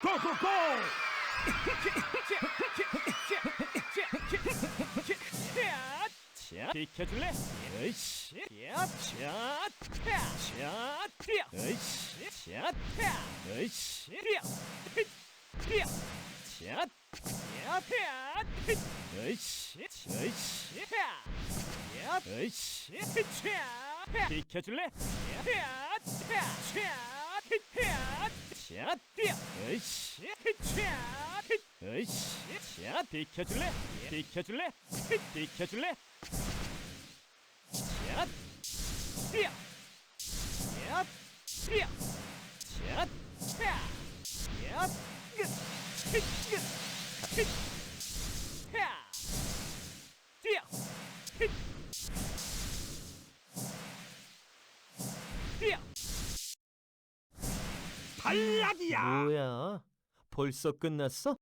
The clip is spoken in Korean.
고고고! 자, 비켜줄래? 으이씨, 야, 자, 타, 자, 뛰어, 으이씨, 자, 타, 으이씨, 힛, 뛰어, 자, 야, 타, 힛, 으이씨, 으이씨, 타, 야, 으이씨, 자, 타, 비켜줄래? 야, 타, 타, 자, 자, 뛰어, 자, 힛, 으이씨, 자, 비켜줄래? 비켜줄래? 힛, 비켜줄래? 샷! 뛰어! 샷! 뛰어! 샷! 차! 샷! 끝! 끝! 끝! 끝! 차! 뛰어! 끝! 뛰어! 탈락이야! 뭐야? 벌써 끝났어?